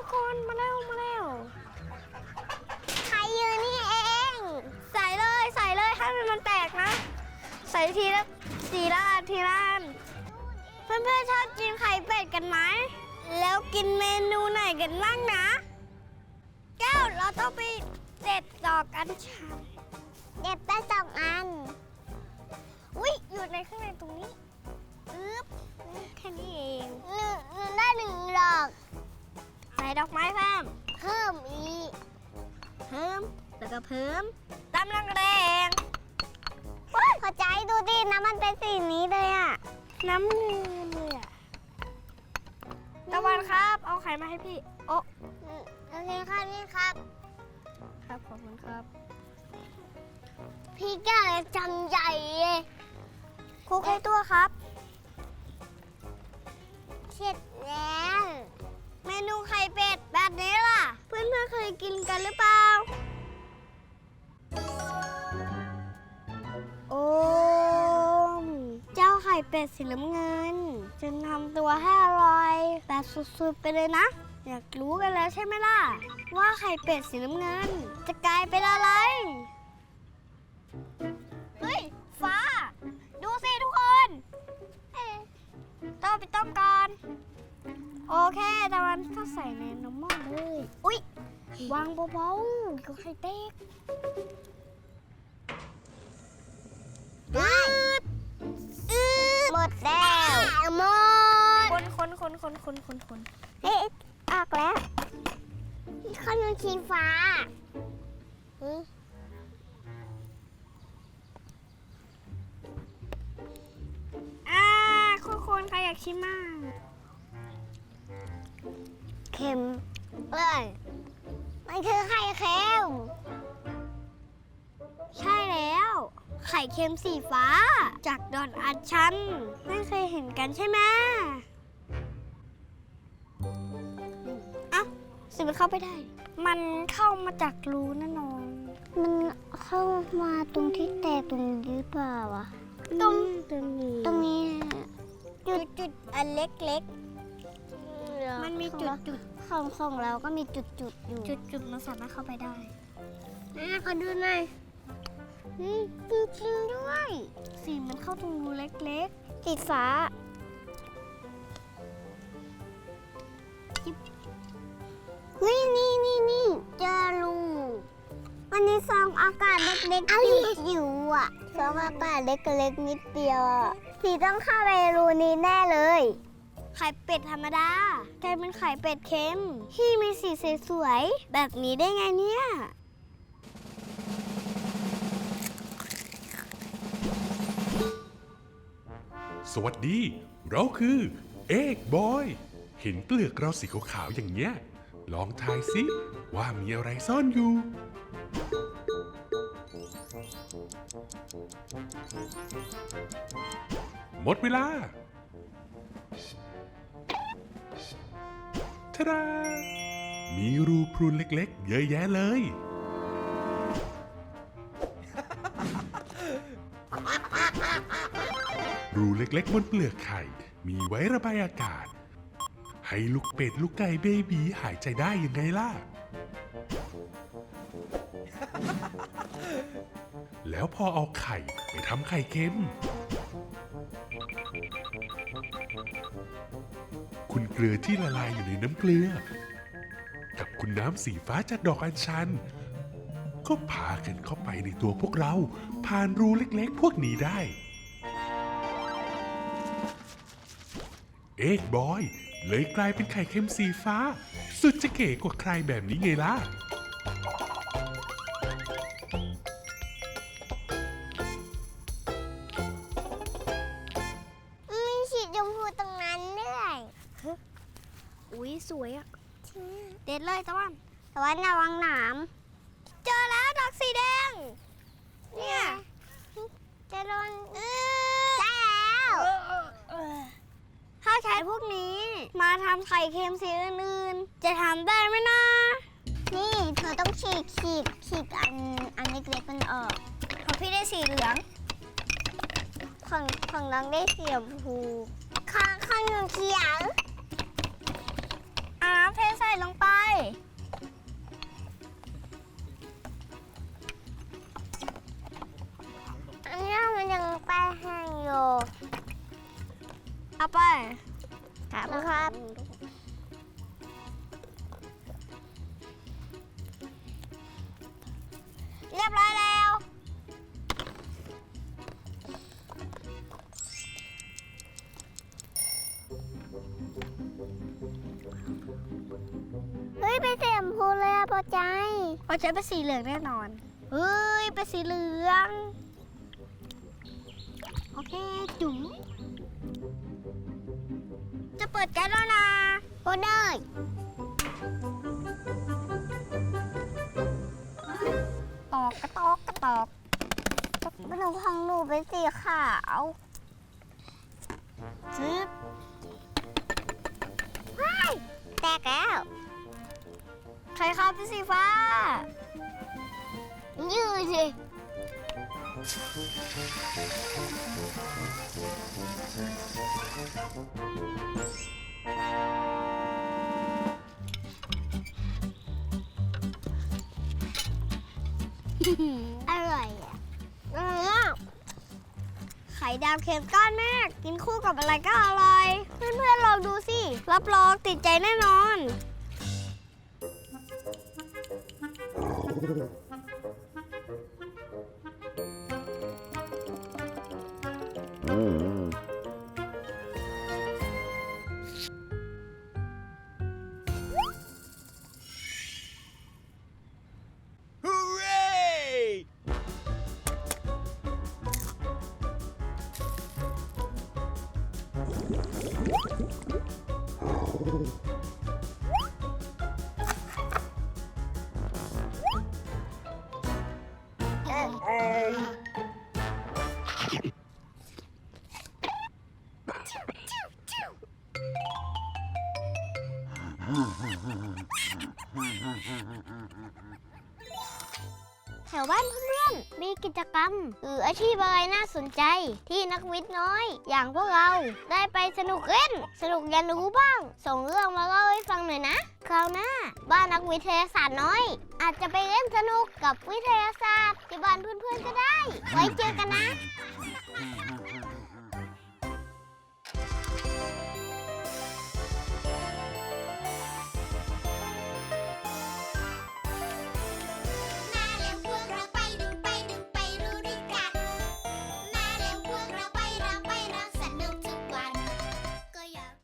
ุกคนมาแล้วมาแล้วใครยืนนี่เอง ใส่เลยใส่เลยให้มันมันแตกนะ ใส่ทีละสีละอันทีละอนเพื่อนๆชอบกินไข่เป็ดกันไหมแล้วกินเมนูไหนกันบ้างนะ แก้วเราต้องไปเจ็ดจอกกันชันเด็ดไปสองอัน อุ้ยอยู่ในข้างในตรงนี้อึ๊บแค่นี้เองหนึ่งได้หนึ่งดอก ส่ดอกไม้เพิ่ม เพิ่มอีก เพิ่ม แล้วก็เพิ่มตำลังแดงพอใจดูดิน้ำมันเป็นสีนี้เลยอะน้ำเงินเลยอะตะวันครับ เอาไข่มาให้พี่ โอ้โอเคครับนี่ครับ ครับขอบคุณครับ พี่แก้วจำใหญ่เลยคุกให้ตัวครับ เสร็จแล้ว เมนูไข่เป็ดแบบนี้ล่ะเพื่อนเพื่อนๆเคยกินกันหรือเปล่า โอ้มเจ้าไข่เป็ดสีน้ำเงินจะทำตัวให้อร่อยแบบสุดๆไปเลยนะ อยากรู้กันแล้วใช่ไหมล่ะ ว่าไข่เป็ดสีน้ำเงิน จะกลายเป็นอะไร โอเคตะวันก็ใส่ในน้ำมันเลย อุ๊ย วางเบาๆก็ไข่เต๊กอืดอืดหมดแล้วหมดคนคนคนคนคนคนคนเฮ้ยออกแล้วขนมชีฟ้าอืมอ่าคนคนใครอยากชิมมั่ง เค็มเลยมันคือไข่เค็ม ใช่แล้ว ไข่เค็มสีฟ้า จากดอนอัดชันไม่เคยเห็นกันใช่ไหมเอ้าสิมันเข้าไปได้ มันเข้ามาจากรูแน่นอน มันเข้ามาตรงที่แตกตรงนี้หรือเปล่าวะตรงตรงนี้ตรงนี้จุดจุดๆอันเล็กๆ มันมีจุดจุดของของเราก็มีจุดจุดๆอยู่จุดจุดๆมันสามารถเข้าไปได้อะขอดูหน่อยนี่จริงๆด้วย สีมันเข้าตรงรูเล็กๆสีฟ้าเฮ้ยนี่นี่นี่เจอรูมันมีซองอากาศเล็กๆจิ๋วๆอะซองอากาศเล็กๆนิดเดียวอะสีต้องเข้าไปรูนี้แน่เลย ไข่เป็ดธรรมดากลายเป็นไข่เป็ดเค็ม ที่มีสีสวยๆแบบนี้ได้ไงเนี่ยสวัสดี เราคือ เอกบอย เห็นเปลือกเราสีขาวๆอย่างเงี้ย ลองทายสิว่ามีอะไรซ่อนอยู่ หมดเวลา ทาดามีรูพรุนเล็กๆ เยอะแยะเลย รูเล็กๆบนเปลือกไข่ มีไว้ระบายอากาศ ให้ลูกเป็ดลูกไก่เบบีหายใจได้ยังไงล่ะ แล้วพอเอาไข่ไปทำไข่เค็ม ลือที่ละลายอยู่ในน้ำเกลือ กับคุณน้ำสีฟ้าจากดอกอัญชัน ก็พากันเข้าไปในตัวพวกเรา ผ่านรูเล็กๆ พวกนี้ได้ เอ็กบอย เลยกลายเป็นไข่เค็มสีฟ้า สุดจะเก๋กว่าใครแบบนี้ไงล่ะ ดเลยตะวันแต่ว่าระวังหนาม เจอแล้วดอกสีแดง เนี่ยจะโดนเอใช่แล้วถ้าใช้พวกนี้มาทำไข่เค็มสีอื่นๆ จะทำได้ไหมนะ นี่เธอต้องฉีกฉีกฉีกอันอันเล็กๆมันออกของพี่ได้สีเหลือง ของของน้องได้สีชมพูข้างข้างหนึ่งเขียวอาน้ำเทใส่ลงไป อันนี้มันยังแป้งเอาไปครับครับ เรียบร้อยแล้ว เฮ้ยไปนสีชมพูเลยอะพอใจพอใช้เป็นสีเหลืองแน่นอน เฮ้ยเป็นสีเหลือง โอเคจุ๋มจะเปิดแก๊สแล้วนะก็ได้ตอกกระตอกกระตอกมันของหนูเป็นสีขาวซึบ แตกแล้ว ใครครับเป็นสีฟ้า ยืดสิอร่อย ข่ดาวเค็มก้อนแม่กินคู่กับอะไรก็อร่อย เพื่อนๆลองดูสิ รับรองติดใจแน่นอน แถวบ้านเพื่อนๆมี กิจกรรม หรืออาชีพอะไรน่าสนใจ ที่นักวิทย์น้อย อย่างพวกเราได้ไปสนุกเล่น สนุกเรียนรู้บ้าง ส่งเรื่องมาเล่าให้ฟังหน่อยนะ คราวหน้า บ้านนักวิทยาศาสตร์น้อย อาจจะไปเล่นสนุกกับวิทยาศาสตร์ที่บ้านเพื่อนๆก็ได้ ไว้เจอกันนะ